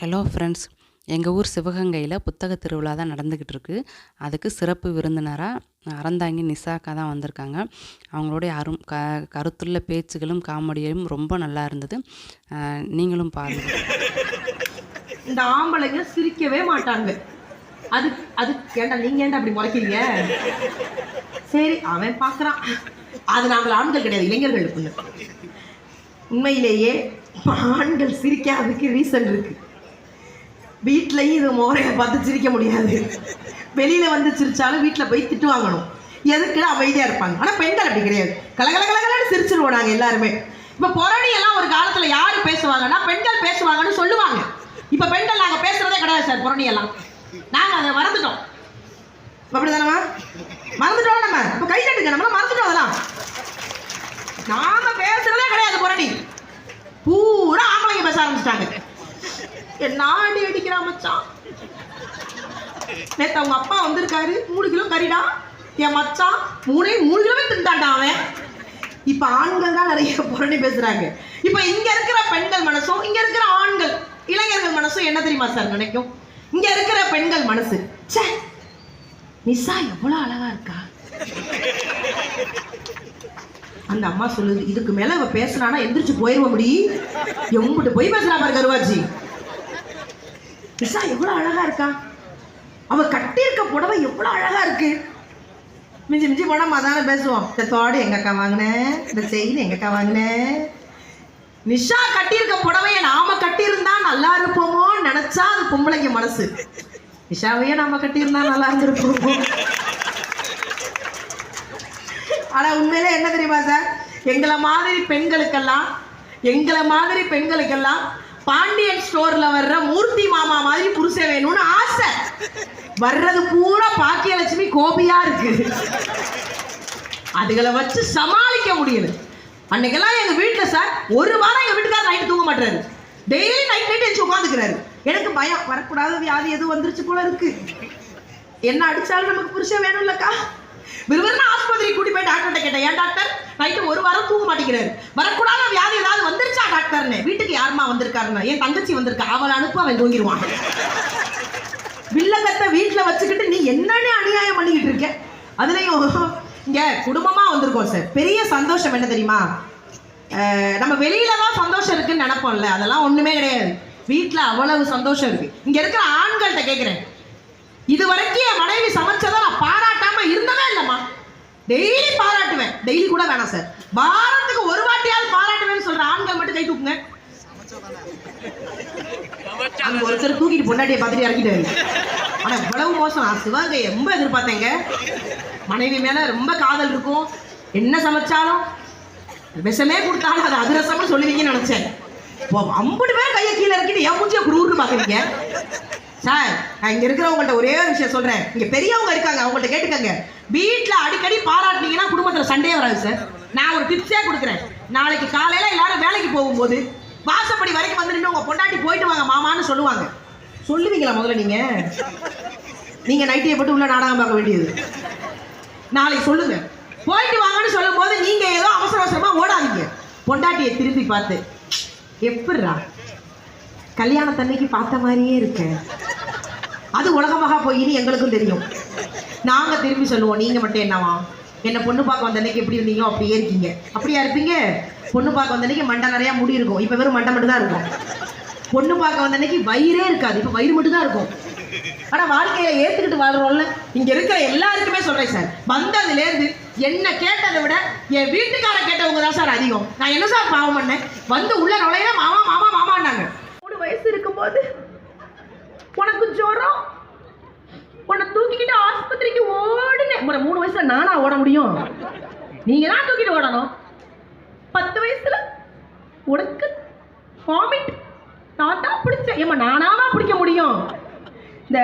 Hello friends எங்கள் ஊர் சிவகங்கையில் புத்தக திருவிழா தான் நடந்துக்கிட்டு இருக்கு அதுக்கு சிறப்பு விருந்தினராக அறந்தாங்கி நிசாக்கா தான் வந்திருக்காங்க. அவங்களுடைய அரும் க கருத்துள்ள பேச்சுகளும் காமெடியும் ரொம்ப நல்லா இருந்தது. நீங்களும் பாருங்கள் இந்த ஆம்பளைங்க சிரிக்கவே மாட்டாங்க அது அது ஏண்டா நீங்கள் ஏண்டா அப்படி முறைக்கிறீங்க? சரி அவன் பார்க்குறான் அது நாங்கள் ஆண்கள் கிடையாது இளைஞர்களுக்கு உண்மையிலேயே ஆண்கள் சிரிக்காததுக்கு ரீசன் இருக்குது வீட்லையும் இது மோரையை பார்த்து சிரிக்க முடியாது. வெளியில வந்து சிரிச்சாலும் வீட்டில் போய் திட்டு வாங்கணும். எதுக்கு அமைதியாக இருப்பாங்க. ஆனா பெண்கள் அப்படி கிடையாது. கலகல கலகலன்னு சிரிச்சிருவோம் நாங்கள் எல்லாருமே. இப்போ புரணியெல்லாம் ஒரு காலத்துல யாரு பேசுவாங்கன்னா பெண்கள் பேசுவாங்கன்னு சொல்லுவாங்க. இப்ப பெண்கள் நாங்க பேசுறதே கிடையாது சார் புரணி எல்லாம். அதை மறந்துட்டோம். அப்படிதானமா மறந்துட்டோம் நம்ம. இப்போ கை தட்டுங்க நம்மளாம் மறந்துட்டோம் அதெல்லாம். நாம பேசுறதே கிடையாது புரணி பூரா ஆம்பளைங்க பேச ஆரம்பிச்சிட்டாங்க என்ன அடி அடிக்கிறா மச்சான். நேற்று அவங்க அப்பா வந்திருக்காரு. மூணு கிலோ கறிடா. என் மச்சான் மூணே மூணு கிலோவே திண்டாண்டா அவன். இப்ப ஆண்கள் தான் நிறைய புரணி பேசுறாங்க. இப்ப இங்க இருக்கிற பெண்கள் மனசும் இங்க இருக்கிற ஆண்கள் இளைஞர்கள் மனசும் என்ன தெரியுமா சார் நினைக்கும்? இங்க இருக்கிற பெண்கள் மனசு ச்சே நிசா எவ்வளவு அழகா இருக்கா? அந்த அம்மா சொல்லுது இதுக்கு மேல அவ பேசுனானா எந்திரிச்சு போயிருவ முடி. எம்பிட்டு போய் பேசுறா பாரு கருவாச்சி. நிசா எவ்வளோ அழகாக இருக்கா? அவள் கட்டியிருக்க புடவை எவ்வளோ அழகாக இருக்கு. மிஞ்சி மிஞ்சி போனால் தானே பேசுவோம். இந்த தோடு எங்கக்கா வாங்கினேன் இந்த செயின் எங்கக்கா வாங்கினேன் நிஷா கட்டியிருக்க புடவையை நாம கட்டியிருந்தா நல்லா இருப்போமோன்னு நினச்சா அது பொம்பளைங்க மனசு. நிஷாவையே நாம கட்டியிருந்தா நல்லா இருந்திருப்போமோ? ஆனால் உண்மையிலே என்ன தெரியுமா சார்? எங்களை மாதிரி பெண்களுக்கெல்லாம் எங்களை மாதிரி பெண்களுக்கெல்லாம் பாண்டியன் ஸ்டோர்ல வர்ற மூர்த்தி மாமா மாதிரி புருஷன் வேணும்னு ஆசை. வர்றது பூரா பாக்கியலட்சுமி கோபியா இருக்கு. அதுகளை வச்சு சமாளிக்க முடியல அன்னைக்கெல்லாம் எங்க வீட்டுல சார் ஒரு வாரம் எங்க வீட்டுக்காரர் நைட்டு தூங்க மாட்டாரு டெய்லி நைட் நைட் வச்சு உட்காந்துக்கிறாரு எனக்கு பயம் வரக்கூடாத வியாதி எதுவும் வந்துருச்சு போல இருக்கு. என்ன அடிச்சாலும் நமக்கு புருஷன் வேணும் இல்லக்கா விறுவிறுன்னு ஆஸ்பத்திரி கூட்டி போய் டாக்டர்கிட்ட கேட்டேன். ஏன் டாக்டர் நைட்டு ஒரு வாரம் தூங்க மாட்டேங்கிறாரு. வரக்கூடாத வியாதி ஏதாவது வந்துருச்சா டாக்டர்னு வீட்டுக்கு யாருமா வந்திருக்காருன்னு என் தங்கச்சி வந்திருக்கா. அவளை அனுப்ப அவன் தூங்கிடுவான் வில்லங்கத்தை வீட்டில் வச்சுக்கிட்டு நீ என்னன்னு அநியாயம் பண்ணிக்கிட்டு இருக்க? அதுலேயும் இங்கே குடும்பமாக வந்திருக்கோம் சார் பெரிய சந்தோஷம் என்ன தெரியுமா? நம்ம வெளியில தான் சந்தோஷம் இருக்குன்னு நினைப்போம்ல. அதெல்லாம் ஒன்றுமே கிடையாது. வீட்டில் அவ்வளவு சந்தோஷம் இருக்கு. இங்கே இருக்கிற ஆண்கள்கிட்ட கேட்குறேன் இது வரைக்கும் என் மனைவி சமைச்சதை நான் பாராட்டாம இருந்தவே இல்லைம்மா டெய்லி பாராட்டுவேன். டெய்லி கூட வேணாம் சார் வாரத்துக்கு ஒரு வாட்டியாவது பாராட்டுவேன்னு சொல்ற ஆண்கள் மட்டும் கை தூக்குங்க. அங்க ஒருத்தர் தூக்கிட்டு பொண்டாட்டியை பார்த்துட்டு இறக்கிட்டாரு ஆனா இவ்வளவு மோசம். நான் சிவகங்கை ரொம்ப எதிர்பார்த்தேங்க. மனைவி மேல ரொம்ப காதல் இருக்கும். என்ன சமைச்சாலும் விஷமே கொடுத்தாலும் அது அதிரசம்னு சொல்லுவீங்கன்னு நினைச்சேன். இப்போ பேர் கையை கீழே இறக்கிட்டு என் மூஞ்சியை குரூர்னு பாக்குறீங்க சார் நான் இங்க இருக்கிறவங்கள்ட்ட ஒரே விஷயம் சொல்றேன். இங்க பெரியவங்க இருக்காங்க. அவங்கள்ட்ட கேட்டுக்கங்க. வீட்டில் அடிக்கடி பாராட்டினீங்கன்னா குடும்பத்தில் சண்டே வராது சார் நான் ஒரு டிப்ஸே கொடுக்குறேன். நாளைக்கு காலையில் எல்லாரும் வேலைக்கு போகும்போது வாசப்படி வரைக்கும் வந்து நின்று உங்கள் பொண்டாட்டி போயிட்டு வாங்க மாமான்னு சொல்லுவாங்க. சொல்லுவீங்களா முதல்ல நீங்கள் நீங்கள் நைட்டியை போட்டு உள்ள நாடகம் பார்க்க வேண்டியது. நாளைக்கு சொல்லுங்க. போயிட்டு வாங்கன்னு சொல்லும்போது நீங்கள் ஏதோ அவசர அவசரமாக ஓடாதீங்க. பொண்டாட்டியை திரும்பி பார்த்து எப்படிரா கல்யாணத்தன்னைக்கு பார்த்த மாதிரியே இருக்கு. அது உலகமாக போயின்னு எங்களுக்கும் தெரியும். நாங்கள் திரும்பி சொல்லுவோம் நீங்கள் மட்டும் என்னவா? என்னை பொண்ணு பார்க்க வந்த அன்னைக்கு எப்படி இருந்தீங்களோ அப்படியே இருக்கீங்க. அப்படியா இருப்பீங்க? பொண்ணு பார்க்க வந்த அன்னைக்கு மண்டை நிறையா முடி இருக்கும். இப்போ வெறும் மண்டை மட்டும் தான் இருக்கும். பொண்ணு பார்க்க வந்த அன்னைக்கு வயிறே இருக்காது. இப்போ வயிறு மட்டும் தான் இருக்கும். ஆனால் வாழ்க்கையில் ஏற்றுக்கிட்டு வாழ்கிறோம்ல இங்கே இருக்கிற எல்லாருக்குமே சொல்கிறேன் சார். வந்ததுலேருந்து என்ன கேட்டதை விட என் வீட்டுக்கார கேட்டவங்க தான் சார் அதிகம். நான் என்ன சார் பாவம் பண்ணேன்? வந்து உள்ள நுழையில மாமா மாமா மாமான்னாங்க மூணு வயசு இருக்கும்போது உனக்கு ஜுரம் உன்னை தூக்கிக்கிட்டு ஆஸ்பத்திரிக்கு ஓடுனேன் உன மூணு வயசுல நானா ஓட முடியும் நீங்க தான் தூக்கிட்டு ஓடணும். பத்து வயசுல உனக்கு வாமிட் நான் தான் பிடிச்சேன் ஏமா நானாவா பிடிக்க முடியும்? இந்த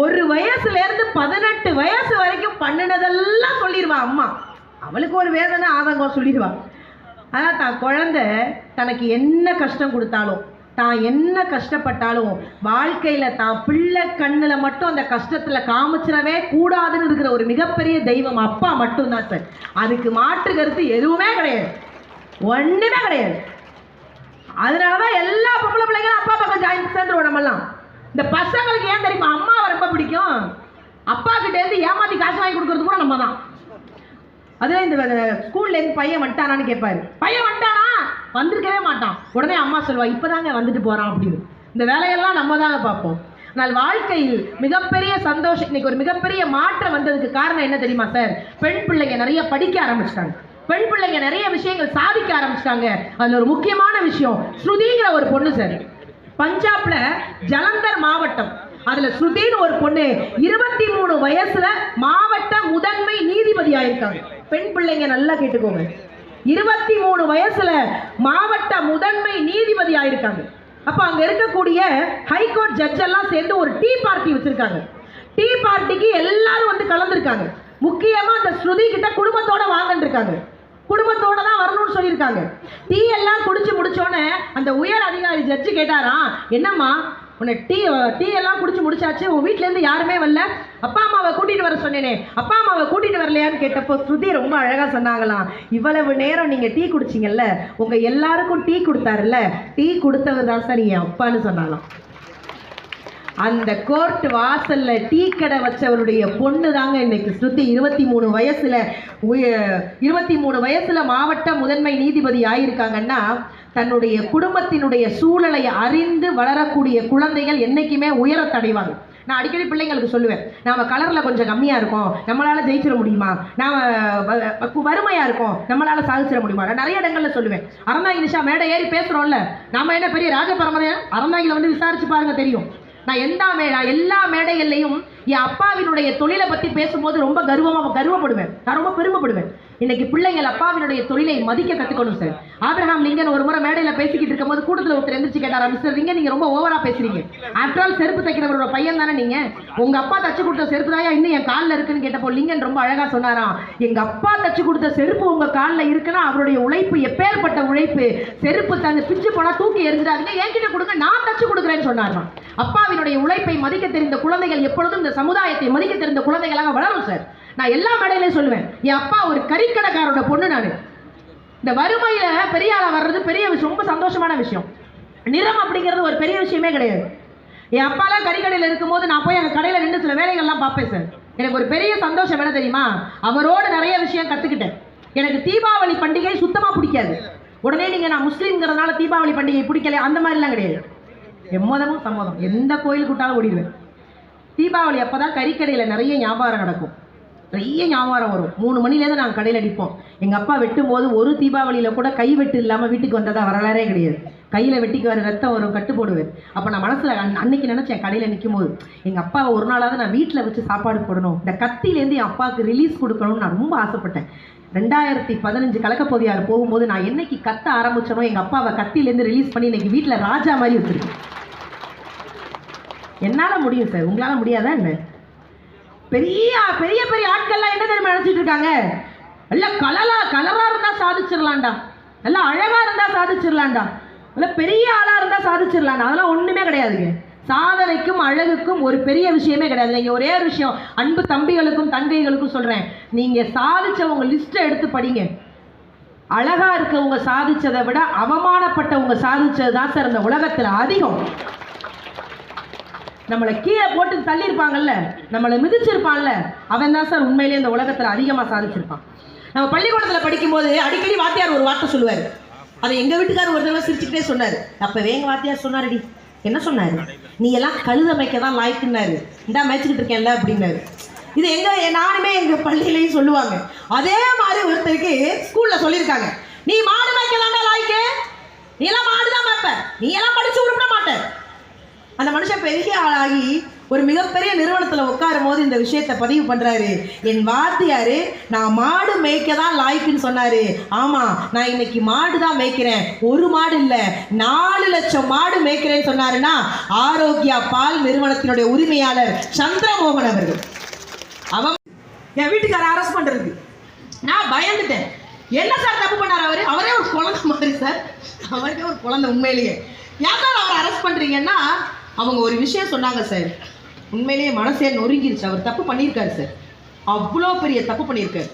ஒரு வயசுல இருந்து பதினெட்டு வயசு வரைக்கும் பண்ணினதெல்லாம் சொல்லிடுவா அம்மா. அவளுக்கு ஒரு வேதனை ஆதங்கம் சொல்லிடுவா. ஆனால் தான் குழந்தை தனக்கு என்ன கஷ்டம் கொடுத்தாலும். தான் என்ன கஷ்டப்பட்டாலும் வாழ்க்கையில் தான் பிள்ளை கண்ணில் மட்டும் அந்த கஷ்டத்தில் காமிச்சிடவே கூடாதுன்னு இருக்கிற ஒரு மிகப்பெரிய தெய்வம் அப்பா மட்டும்தான் சார். அதுக்கு மாற்று கருத்து எதுவுமே கிடையாது. ஒன்றுமே கிடையாது. அதனால தான் எல்லா பொம்பளை பிள்ளைங்களும் அப்பா பக்கம் ஜாயின் சேர்ந்துருவோம் நம்ம இந்த பசங்களுக்கு ஏன் தெரியுமா? அம்மாவை ரொம்ப பிடிக்கும். அப்பா கிட்டேருந்து ஏமாற்றி காசு வாங்கி கொடுக்கறது கூட நம்ம தான் அதில் இந்த ஸ்கூல்லேருந்து பையன் வந்துட்டானான்னு கேட்பாரு பையன் வந்துட்டான். வந்திருக்கவே மாட்டான். உடனே அம்மா சொல்வா இப்போதாங்க வந்துட்டு போகிறான் அப்படின்னு. இந்த வேலையெல்லாம் நம்ம தாங்க பார்ப்போம். ஆனால் வாழ்க்கையில் மிகப்பெரிய சந்தோஷம் இன்னைக்கு ஒரு மிகப்பெரிய மாற்றம் வந்ததுக்கு காரணம் என்ன தெரியுமா சார்? பெண் பிள்ளைங்க நிறைய படிக்க ஆரம்பிச்சிட்டாங்க. பெண் பிள்ளைங்க நிறைய விஷயங்கள் சாதிக்க ஆரம்பிச்சிட்டாங்க. அதில் ஒரு முக்கியமான விஷயம் ஸ்ருதிங்கிற ஒரு பொண்ணு சார். பஞ்சாப்ல ஜலந்தர் மாவட்டம். அதுல ஸ்ருதின்னு ஒரு பொண்ணு இருபத்தி மூணு வயசுல மாவட்ட முதன்மை நீதிபதி ஆயிருக்காங்க. பெண் பிள்ளைங்க நல்லா கேட்டுக்கோங்க. இருபத்தி மூணு வயசுல மாவட்ட முதன்மை நீதிபதி ஆயிருக்காங்க. அப்ப அங்க இருக்கக்கூடிய ஹைகோர்ட் ஜட்ஜ் எல்லாம் சேர்ந்து ஒரு டீ பார்ட்டி வச்சிருக்காங்க. டீ பார்ட்டிக்கு எல்லாரும் வந்து கலந்துருக்காங்க. முக்கியமா அந்த ஸ்ருதி கிட்ட குடும்பத்தோட வாங்கன்னு இருக்காங்க குடும்பத்தோட தான் வரணும்னு சொல்லியிருக்காங்க. டீ எல்லாம் குடிச்சு முடிச்சோடனே அந்த உயர் அதிகாரி ஜட்ஜு கேட்டாராம் என்னம்மா உன்னை டீ டீ எல்லாம் குடிச்சு முடிச்சாச்சு உன் வீட்டிலேருந்து யாருமே வரல. அப்பா அம்மாவை கூட்டிகிட்டு வர சொன்னேனே. அப்பா அம்மாவை கூட்டிட்டு வரலையான்னு கேட்டப்போ ஸ்ருதி ரொம்ப அழகாக சொன்னாங்களாம். இவ்வளவு நேரம் நீங்கள் டீ குடிச்சீங்கல்ல உங்கள் எல்லாருக்கும் டீ கொடுத்தாருல்ல. டீ கொடுத்தவர் தான் சார் என் அப்பான்னு சொன்னாலாம் அந்த கோர்ட் வாசல்ல டீ கடை வச்சவருடைய பொண்ணு தாங்க இன்னைக்கு ஸ்ருதி. இருபத்தி மூணு வயசுல உய- இருபத்தி மூணு வயசுல மாவட்ட முதன்மை நீதிபதி ஆயிருக்காங்கன்னா தன்னுடைய குடும்பத்தினுடைய சூழலை அறிந்து வளரக்கூடிய குழந்தைகள் என்னைக்குமே உயரத்தடைவாங்க நான் அடிக்கடி பிள்ளைங்களுக்கு சொல்லுவேன் நாம கலர்ல கொஞ்சம் கம்மியா இருக்கோம் நம்மளால ஜெயிச்சிட முடியுமா? நாம வ- வறுமையா இருக்கோம் நம்மளால சாதிச்சிட முடியுமா? நான் நிறைய இடங்கள்ல சொல்லுவேன். அறந்தாங்கி நிஷா மேடை ஏறி பேசுறோம்ல நாம என்ன பெரிய ராஜ பரம்பரையா அறந்தாங்கில வந்து விசாரிச்சு பாருங்க தெரியும். நான் எந்த மே எல்லா மேடைகள்லையும் என் அப்பாவினுடைய தொழிலை பற்றி பேசும்போது ரொம்ப கர்வமாக கர்வப்படுவேன். நான் ரொம்ப பெருமைப்படுவேன். இன்னைக்கு பிள்ளைங்கள் அப்பாவினுடைய தொழிலை மதிக்க கத்துக்கணும் சார் ஆப்ரஹாம் லிங்கன் ஒரு முறை மேடையில பேசிக்கிட்டு இருக்கும்போது கூட்டத்தில் ஒருத்தர் எந்திரிச்சு கேட்டாரா மிஸ்டர் லிங்கன் நீங்க ரொம்ப ஓவரா பேசுறீங்க. ஆஃப்டர் ஆல் செருப்பு தைக்கிறவரோட பையன் தானே நீங்க? உங்க அப்பா தச்சு கொடுத்த செருப்பு தாயா இன்னும் என் காலில் இருக்குன்னு கேட்டப்போ லிங்கன் ரொம்ப அழகா சொன்னாராம் எங்க அப்பா தச்சு கொடுத்த செருப்பு உங்க காலில் இருக்குன்னா அவருடைய உழைப்பு எப்பேற்பட்ட உழைப்பு செருப்பு தங்க பிச்சு போனா தூக்கி எறிஞ்சிடாதீங்க என்கிட்ட கொடுங்க நான் தச்சு கொடுக்குறேன்னு சொன்னாராம் அப்பாவினுடைய உழைப்பை மதிக்க தெரிந்த குழந்தைகள் எப்பொழுதும் இந்த சமுதாயத்தை மதிக்க தெரிந்த குழந்தைகளாக வளரும் சார் நான் எல்லா மேடையிலையும் சொல்லுவேன் என் அப்பா ஒரு கறிக்கடைக்காரோட பொண்ணு நான். இந்த வறுமையில பெரிய ஆளா வர்றது பெரிய விஷயம் ரொம்ப சந்தோஷமான விஷயம். நிறம் அப்படிங்கிறது ஒரு பெரிய விஷயமே கிடையாது. என் அப்பாலாம் கறிக்கடையில் இருக்கும்போது நான் போய் அந்த கடையில் நின்று சில வேலைகள்லாம் பார்ப்பேன் சார். எனக்கு ஒரு பெரிய சந்தோஷம் என்ன தெரியுமா? அவரோடு நிறைய விஷயம் கற்றுக்கிட்டேன் எனக்கு தீபாவளி பண்டிகை சுத்தமாக பிடிக்காது. உடனே நீங்கள் நான் முஸ்லீம்ங்கிறதுனால தீபாவளி பண்டிகை பிடிக்கல அந்த மாதிரிலாம் கிடையாது. எம்மதமும் சம்மதம். எந்த கோயிலுக்கு விட்டாலும் ஓடிடுவேன். தீபாவளி அப்போ தான் கறிக்கடையில் நிறைய வியாபாரம் நடக்கும். நிறைய வியாபாரம் வரும். மூணு மணிலேருந்து நாங்கள் கடையில் அடிப்போம் எங்கள் அப்பா வெட்டும் போது ஒரு தீபாவளியில் கூட கை வெட்டு இல்லாமல் வீட்டுக்கு வந்ததா வரலாறே கிடையாது. கையில் வெட்டிக்கு வர ரத்தம் வரும் கட்டு போடுவேன். அப்போ நான் மனசில் அன்னைக்கு நினச்சேன் கடையில் நிற்கும் போது எங்கள் அப்பாவை ஒரு நாளாவது நான் வீட்டில் வச்சு சாப்பாடு போடணும். இந்த கத்தியிலேருந்து என் அப்பாவுக்கு ரிலீஸ் கொடுக்கணும்னு நான் ரொம்ப ஆசைப்பட்டேன். ரெண்டாயிரத்தி பதினஞ்சு கலக்கப்போதியார் போகும்போது நான் என்னைக்கு கத்த ஆரம்பிச்சனோ எங்கள் அப்பாவை கத்தியிலேருந்து ரிலீஸ் பண்ணி இன்னைக்கு வீட்டில் ராஜா மாதிரி வச்சுருக்கேன். என்னால் முடியும் சார்? உங்களால் முடியாதா என்ன? பெரிய பெரிய பெரிய ஆட்கள்லாம் என்ன தெரியுமா நினச்சிட்டு இருக்காங்க? எல்லாம் கலலா கலராக இருந்தால் சாதிச்சிடலாம்டா எல்லாம் அழகாக இருந்தால் சாதிச்சிடலாம்டா நல்லா பெரிய ஆளாக இருந்தால் சாதிச்சிடலாம்டா அதெல்லாம் ஒன்றுமே கிடையாதுங்க. சாதனைக்கும் அழகுக்கும் ஒரு பெரிய விஷயமே கிடையாது. நீங்கள் ஒரே ஒரு விஷயம் அன்பு தம்பிகளுக்கும் தங்கைகளுக்கும் சொல்கிறேன் நீங்கள் சாதித்தவங்க லிஸ்ட்டை எடுத்து படிங்க. அழகா இருக்கவங்க சாதித்ததை விட அவமானப்பட்டவங்க சாதித்தது தான் சார் இந்த உலகத்தில் அதிகம். நம்மளை கீழே போட்டு தள்ளியிருப்பாங்கல்ல நம்மளை மிதிச்சிருப்பான்ல அவன் தான் சார் உண்மையிலே இந்த உலகத்தில் அதிகமாக சாதிச்சிருப்பான். நம்ம பள்ளிக்கூடத்தில் படிக்கும்போது அடிக்கடி வாத்தியார் ஒரு வார்த்தை சொல்லுவார். அதை எங்கள் வீட்டுக்கார் ஒரு தடவை சிரிச்சுக்கிட்டே சொன்னார். அப்போவே எங்கள் வாத்தியார் சொன்னாருடி. என்ன சொன்னார்? நீ எல்லாம் கழுத மேய்க்க தான் லாய்க்குன்னாரு. இந்தா மேய்ச்சிக்கிட்டு இருக்கேன்ல அப்படின்னாரு. இது எங்கே நானுமே எங்கள் பள்ளியிலையும் சொல்லுவாங்க. அதே மாதிரி ஒருத்தருக்கு ஸ்கூலில் சொல்லியிருக்காங்க. நீ மாடு மேய்க்க தாண்டா லாய்க்கு. நீ எல்லாம் மாடு தான் மேய்ப்ப. நீ எல்லாம் படிச்சு உருப்பிட மாட்ட. அந்த மனுஷன் பெரிய ஆளாகி ஒரு மிகப்பெரிய நிறுவனத்தில் உட்காரும் போது இந்த விஷயத்தை பதிவு பண்ணுறாரு என் வாத்தியார் நான் மாடு மேய்க்க தான் லாய்க்குன்னு சொன்னார். ஆமாம் நான் இன்னைக்கு மாடு தான் மேய்க்கிறேன். ஒரு மாடு இல்லை நாலு லட்சம் மாடு மேய்க்கிறேன்னு சொன்னாருன்னா ஆரோக்கியா பால் நிறுவனத்தினுடைய உரிமையாளர் சந்திரமோகன் அவர்கள். அவன் என் வீட்டுக்கார அரெஸ்ட் பண்ணுறதுக்கு நான் பயந்துட்டேன். என்ன சார் தப்பு பண்ணார் அவர்? அவரே ஒரு குழந்தை மாதிரி சார் அவரே ஒரு குழந்தை உண்மையிலேயே. ஏன் சார் அவரை அரெஸ்ட் பண்ணுறீங்கன்னா அவங்க ஒரு விஷயம் சொன்னாங்க சார். உண்மையிலேயே மனசே நொறுங்கிருச்சு. அவர் தப்பு பண்ணியிருக்காரு சார். அவ்வளோ பெரிய தப்பு பண்ணியிருக்காரு.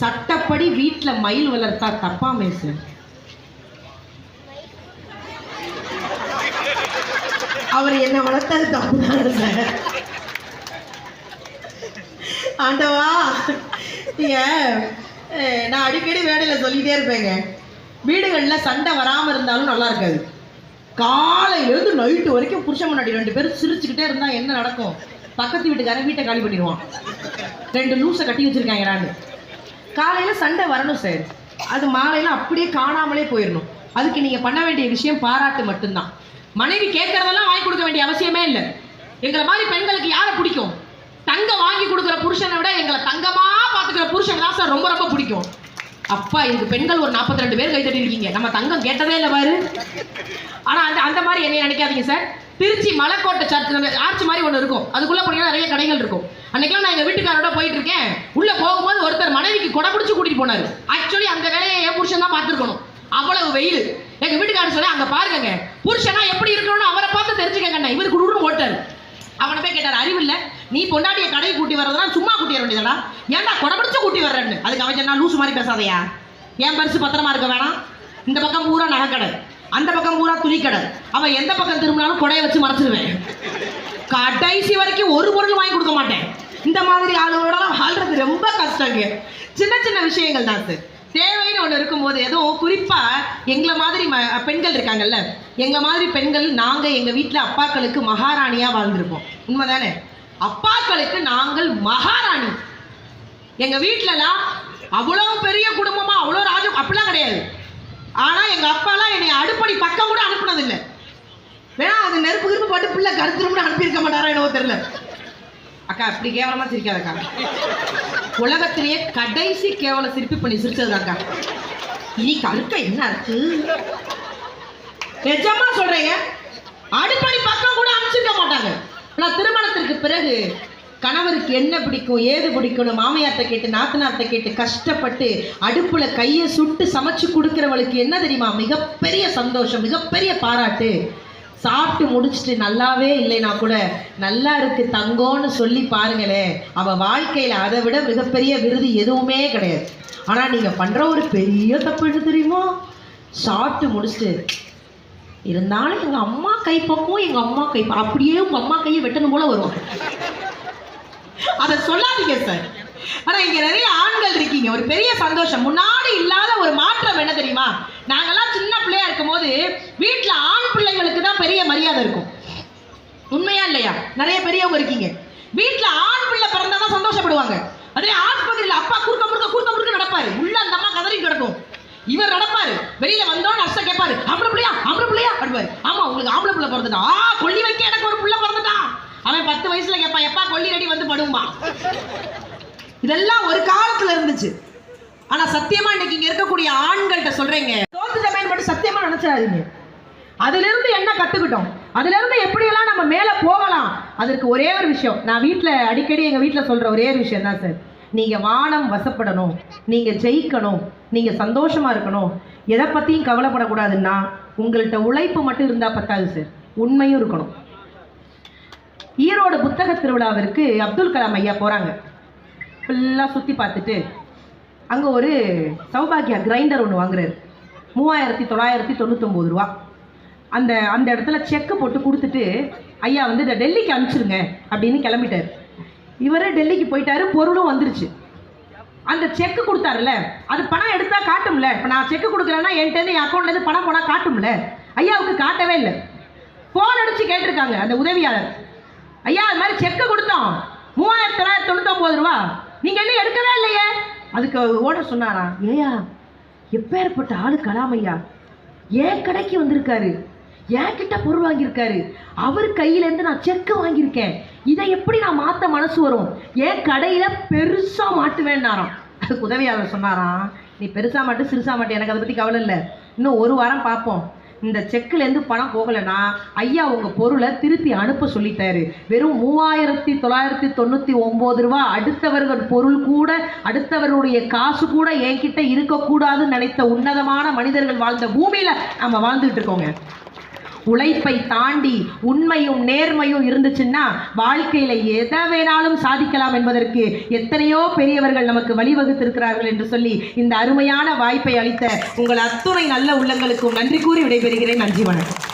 சட்டப்படி வீட்டில் மயில் வளர்த்தா தப்பாமே சார். அவர் என்ன வளர்த்தது தப்பு தான் சார். ஆண்டவா நீங்க நான் அடிக்கடி வேலையில் சொல்லிட்டே இருப்பேங்க. வீடுகளில் சண்டை வராமல் இருந்தாலும் நல்லா இருக்காது. காலையிலேருந்து நைட்டு வரைக்கும் புருஷன் முன்னாடி ரெண்டு பேரும் சிரிச்சுக்கிட்டே இருந்தால் என்ன நடக்கும்? பக்கத்து வீட்டுக்காரன் வீட்டை காலி பண்ணிடுவான். ரெண்டு லூஸை கட்டி வச்சிருக்காங்கடான்னு காலையில் சண்டை வரணும் சார் அது மாலையில் அப்படியே காணாமலே போயிடணும். அதுக்கு நீங்கள் பண்ண வேண்டிய விஷயம் பாராட்டு மட்டும்தான். மனைவி கேட்குறதெல்லாம் வாங்கி கொடுக்க வேண்டிய அவசியமே இல்லை. எங்களை மாதிரி பெண்களுக்கு யாரை பிடிக்கும்? தங்கம் வாங்கி கொடுக்குற புருஷனை விட எங்களை தங்கமாக பார்த்துக்கிற புருஷன் தான் சார் ரொம்ப ரொம்ப பிடிக்கும். அப்பா இதுக்கு பெண்கள் ஒரு நாற்பத்தி ரெண்டு பேர் கை இருக்கீங்க நம்ம தங்கம் கேட்டதே இல்லை பாரு. ஆனால் அந்த அந்த மாதிரி என்னைய நினைக்காதீங்க sir Trichy Malaikottai church arch மாதிரி ஒன்று இருக்கும். அதுக்குள்ளே போனீங்கன்னா நிறைய கடைகள் இருக்கும். அன்றைக்கெல்லாம் நான் எங்கள் வீட்டுக்காரோட போயிட்டு இருக்கேன். உள்ளே போகும்போது ஒருத்தர் மனைவிக்கு கொடை பிடிச்சி கூட்டிகிட்டு போனார். ஆக்சுவலி அந்த வேலையை என் புருஷன் தான் பார்த்துருக்கணும். அவ்வளவு வெயில். எங்கள் வீட்டுக்காரர் சொல்லி அங்கே பாருங்க புருஷனா எப்படி இருக்கணும்னு அவரை பார்த்து தெரிஞ்சுக்கங்க இவர் குடுன்னு ஓட்டார். அவனை போய் கேட்டார் அறிவு இல்லை நீ பொண்டாட்டிய கடையை கூட்டி வர்றதுனா சும்மா கூட்டி வர வேண்டியதா ஏன்டா கொடை கூட்டி வர்றேன்னு? அதுக்கு அவன் சொன்னா லூசு மாதிரி பேசாதையா. ஏன் பரிசு பத்திரமா இருக்க வேணாம். இந்த பக்கம் பூரா நகைக்கடை. அந்த பக்கம் பூரா துணிக்கடை. அவன் எந்த பக்கம் திரும்பினாலும் கொடையை வச்சு மறைச்சிருவேன். கடைசி வரைக்கும் ஒரு பொருள் வாங்கி கொடுக்க மாட்டேன். இந்த மாதிரி ஆளுகளோட வாழ்றது ரொம்ப கஷ்டங்க சின்ன சின்ன விஷயங்கள் தான் சார் தேவைன்னு ஒன்று இருக்கும்போது எதுவும் குறிப்பாக எங்களை மாதிரி ம பெண்கள் இருக்காங்கல்ல எங்களை மாதிரி பெண்கள் நாங்கள் எங்கள் வீட்டில் அப்பாக்களுக்கு மகாராணியாக வாழ்ந்திருப்போம். உண்மைதானே? அப்பாக்களுக்கு நாங்கள் மகாராணி. எங்கள் வீட்டிலலாம் அவ்வளோ பெரிய குடும்பமாக அவ்வளோ ராஜம் அப்படிலாம் கிடையாது. ஆனால் எங்கள் அப்பாலாம் என்னை அடுப்படி பக்கம் கூட அனுப்புனதில்லை. வேணா அது நெருப்பு கிருப்பு போட்டு பிள்ளை கருத்துரும்னு அனுப்பியிருக்க மாட்டாரா என்னவோ தெரியல. அக்கா அப்படி கேவலமாக சிரிக்காதக்கா. உலகத்திலேயே கடைசி கேவல சிரிப்பு பண்ணி சிரிச்சதுதாங்க இனி கருக்க என்ன இருக்கு? நிஜமா சொல்றேங்க? அடுப்படி பக்கம் கூட அனுப்பிச்சிருக்க மாட்டாங்க. நான் திருமணத்திற்கு பிறகு கணவருக்கு என்ன பிடிக்கும் ஏது பிடிக்கணும் மாமியார்த்த கேட்டு நாத்தனார்த்த கேட்டு கஷ்டப்பட்டு அடுப்புல கையை சுட்டு சமைச்சு கொடுக்குறவளுக்கு என்ன தெரியுமா? மிகப்பெரிய சந்தோஷம் மிகப்பெரிய பாராட்டு. சாப்பிட்டு முடிச்சுட்டு நல்லாவே இல்லைனா கூட நல்லா இருக்கு தங்கம்னு சொல்லி பாருங்களேன். அவ வாழ்க்கையில அதை விட மிகப்பெரிய விருது எதுவுமே கிடையாது. ஆனா நீங்க பண்ற ஒரு பெரிய தப்பு என்ன தெரியுமா? சாப்பிட்டு முடிச்சுட்டு இருந்தாலும் எங்க அம்மா கைப்பக்கம் எங்க அம்மா கை அப்படியே உங்க அம்மா கையை வெட்டணும் போல வரும். அதை சொல்லாதீங்க சார் ஆனா இங்க நிறைய ஆண்கள் இருக்கீங்க. ஒரு பெரிய சந்தோஷம். முன்னாடி இல்லாத ஒரு மாற்றம் என்ன தெரியுமா? நான் சின்ன பிள்ளையா இருக்கும்போது வீட்ல ஆண் பிள்ளைங்களுக்கு தான் பெரிய மரியாதை இருக்கும் உண்மையா இல்லையா நிறைய பெரியவங்க இருக்கீங்க. வீட்டில் ஆண் பிள்ளை பிறந்தாதான் சந்தோஷப்படுவாங்க. அதே ஆஸ்பத்திரியில அப்பா குறுக்க முறுக்க குறுக்க முறுக்க நடப்பாரு. உள்ள அந்த அம்மா கதறி கிடக்கும். இவர் நடப்பாரு. வெளியில வந்தோம் நர்ஸை கேட்பாரு. ஆம்பளை பிள்ளையா? ஆம்பளை பிள்ளையா? அப்படிப்பாரு ஆமா உங்களுக்கு ஆம்பளை பிள்ளை பிறந்துட்டான் ஆ கொல்லி வைக்க எனக்கு ஒரு பிள்ளை பிறந்துட்டான் அவன் பத்து வயசுல கேட்பான் எப்பா கொல்லி ரெடி வந்து படுமா இதெல்லாம் ஒரு காலத்துல இருந்துச்சு. ஆனா சத்தியமா இன்னைக்கு இங்க இருக்கக்கூடிய ஆண்கள்கிட்ட சொல்றேங்க. தோத்துட்டமே மட்டும் சத்தியமா நினைச்சிடாதீங்க. அதுல இருந்து என்ன கத்துக்கிட்டோம்? அதுலேருந்து எப்படியெல்லாம் நம்ம மேலே போகலாம்? அதற்கு ஒரே ஒரு விஷயம். நான் வீட்டில் அடிக்கடி எங்கள் வீட்டில் சொல்கிற ஒரே ஒரு விஷயம் தான் சார். நீங்கள் வானம் வசப்படணும். நீங்கள் ஜெயிக்கணும். நீங்கள் சந்தோஷமாக இருக்கணும். எதை பற்றியும் கவலைப்படக்கூடாதுன்னா உங்கள்கிட்ட உழைப்பு மட்டும் இருந்தால் பத்தாது சார். உண்மையும் இருக்கணும். ஈரோடு புத்தக திருவிழாவிற்கு அப்துல் கலாம் ஐயா போகிறாங்க. ஃபுல்லாக சுற்றி பார்த்துட்டு அங்கே ஒரு சௌபாகியா கிரைண்டர் ஒன்று வாங்குறாரு. மூவாயிரத்தி தொள்ளாயிரத்தி தொண்ணூத்தொம்பது ரூபா. அந்த அந்த இடத்துல செக்கு போட்டு கொடுத்துட்டு ஐயா வந்து இதை டெல்லிக்கு அனுப்பிச்சிருங்க அப்படின்னு கிளம்பிட்டார். இவரே டெல்லிக்கு போயிட்டாரு பொருளும் வந்துருச்சு. அந்த செக்கு கொடுத்தாருல்ல அது பணம் எடுத்தா காட்டும்ல. இப்போ நான் செக்கு கொடுக்குறேன்னா என்கிட்ட என் அக்கௌண்ட்லேருந்து பணம் போனால் காட்டும்ல. ஐயாவுக்கு காட்டவே இல்லை. ஃபோன் அடித்து கேட்டிருக்காங்க அந்த உதவியாளர். ஐயா அது மாதிரி செக்கு கொடுத்தோம். மூவாயிரத்தி தொள்ளாயிரத்தி தொண்ணூத்தொம்பது ரூபா. நீங்கள் என்ன எடுக்கவே இல்லையே. அதுக்கு ஓட சொன்னாரா ஏயா எப்பேற்பட்ட ஆளு கலாம் ஐயா. ஏன் கடைக்கு வந்திருக்காரு. என் கிட்ட பொருள் வாங்கியிருக்காரு. அவர் கையிலேருந்து நான் செக்கு வாங்கியிருக்கேன். இதை எப்படி நான் மாற்ற மனசு வரும்? என் கடையில் பெருசாக மாட்டுவேன்னாராம். அதுக்கு உதவியாளர் சொன்னாராம் நீ பெருசா மாட்டு சிறுசா மாட்டு எனக்கு அதை பற்றி கவலை இல்லை. இன்னும் ஒரு வாரம் பார்ப்போம். இந்த செக்குலேருந்து பணம் போகலைன்னா ஐயா உங்கள் பொருளை திருப்பி அனுப்ப சொல்லிட்டாரு. வெறும் மூவாயிரத்தி தொள்ளாயிரத்தி தொண்ணூற்றி ஒம்பது ரூபா அடுத்தவர்கள் பொருள் கூட அடுத்தவருடைய காசு கூட என்கிட்ட இருக்கக்கூடாதுன்னு நினைத்த உன்னதமான மனிதர்கள் வாழ்ந்த பூமியில் நம்ம வாழ்ந்துட்டு இருக்கோங்க. உழைப்பை தாண்டி உண்மையும் நேர்மையும் இருந்துச்சுன்னா வாழ்க்கையில எதை வேணாலும் சாதிக்கலாம் என்பதற்கு எத்தனையோ பெரியவர்கள் நமக்கு வழிவகுத்திருக்கிறார்கள் என்று சொல்லி இந்த அருமையான வாய்ப்பை அளித்த உங்கள் அத்துணை நல்ல உள்ளங்களுக்கும் நன்றி கூறி விடைபெறுகிறேன். நன்றி வணக்கம்.